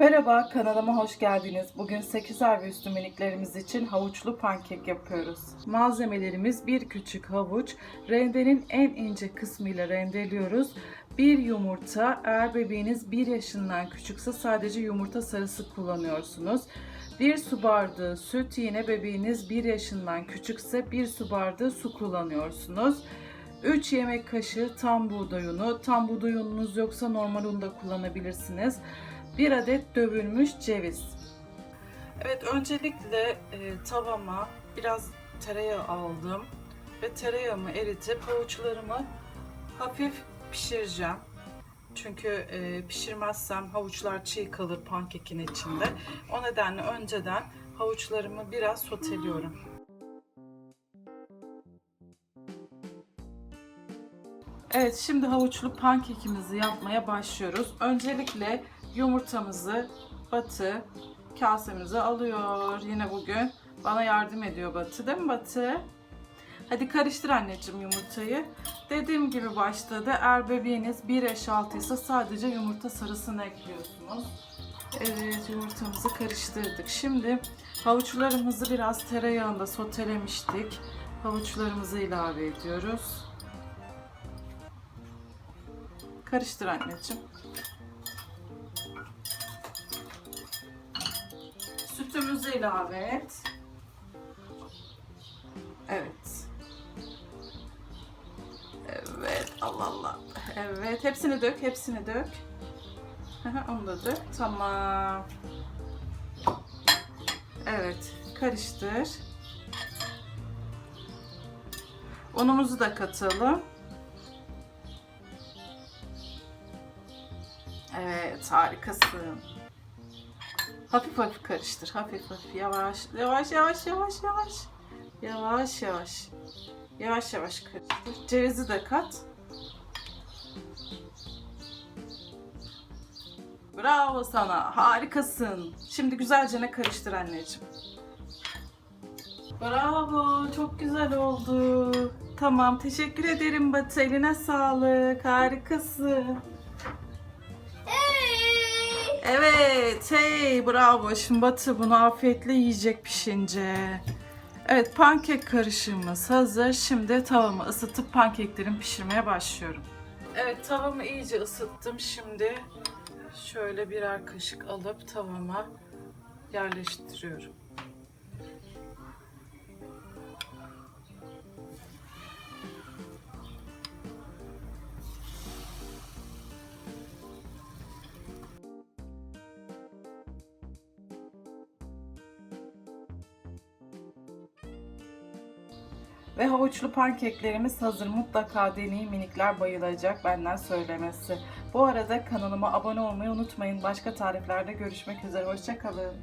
Merhaba, kanalıma hoş geldiniz. Bugün 8 ay ve üstü miniklerimiz için havuçlu pankek yapıyoruz. Malzemelerimiz bir küçük havuç, rendenin en ince kısmıyla rendeliyoruz. Bir yumurta, eğer bebeğiniz 1 yaşından küçükse sadece yumurta sarısı kullanıyorsunuz. 1 su bardağı süt, yine bebeğiniz 1 yaşından küçükse 1 su bardağı su kullanıyorsunuz. 3 yemek kaşığı tam buğday unu. Tam buğday ununuz yoksa normal un da kullanabilirsiniz. 1 adet dövülmüş ceviz. Evet öncelikle e, tavama biraz tereyağı aldım ve tereyağımı eritip havuçlarımı hafif pişireceğim. Çünkü e, pişirmezsem havuçlar çiğ kalır pankekin içinde. O nedenle önceden havuçlarımı biraz soteliyorum. Evet şimdi havuçlu pankekimizi yapmaya başlıyoruz. Öncelikle yumurtamızı Batı kasemize alıyor. Yine bugün bana yardım ediyor Batı değil mi Batı? Hadi karıştır anneciğim yumurtayı. Dediğim gibi başta da eğer bebeğiniz 1 yaş altıysa sadece yumurta sarısını ekliyorsunuz. Evet yumurtamızı karıştırdık. Şimdi havuçlarımızı biraz tereyağında sotelemiştik. Havuçlarımızı ilave ediyoruz. Karıştır anneciğim. Sütümüzü ilave et. Evet. Evet. Allah Allah. Evet. Hepsini dök. Hepsini dök. Onu da dök. Tamam. Evet. Karıştır. Unumuzu da katalım. Evet, harikasın. Hafif hafif karıştır. Hafif hafif. Yavaş. Yavaş yavaş yavaş yavaş. Yavaş yavaş. Yavaş yavaş karıştır. Cevizi de kat. Bravo sana. Harikasın. Şimdi güzelce ne karıştır anneciğim. Bravo. Çok güzel oldu. Tamam. Teşekkür ederim Batı. Eline sağlık. Harikasın. Evet, hey bravo. Şimdi Batı bunu afiyetle yiyecek pişince. Evet, pankek karışımımız hazır. Şimdi tavamı ısıtıp pankeklerin pişirmeye başlıyorum. Evet, tavamı iyice ısıttım. Şimdi şöyle birer kaşık alıp tavama yerleştiriyorum. Ve havuçlu pankeklerimiz hazır. Mutlaka deneyin minikler bayılacak benden söylemesi. Bu arada kanalıma abone olmayı unutmayın. Başka tariflerde görüşmek üzere. Hoşçakalın.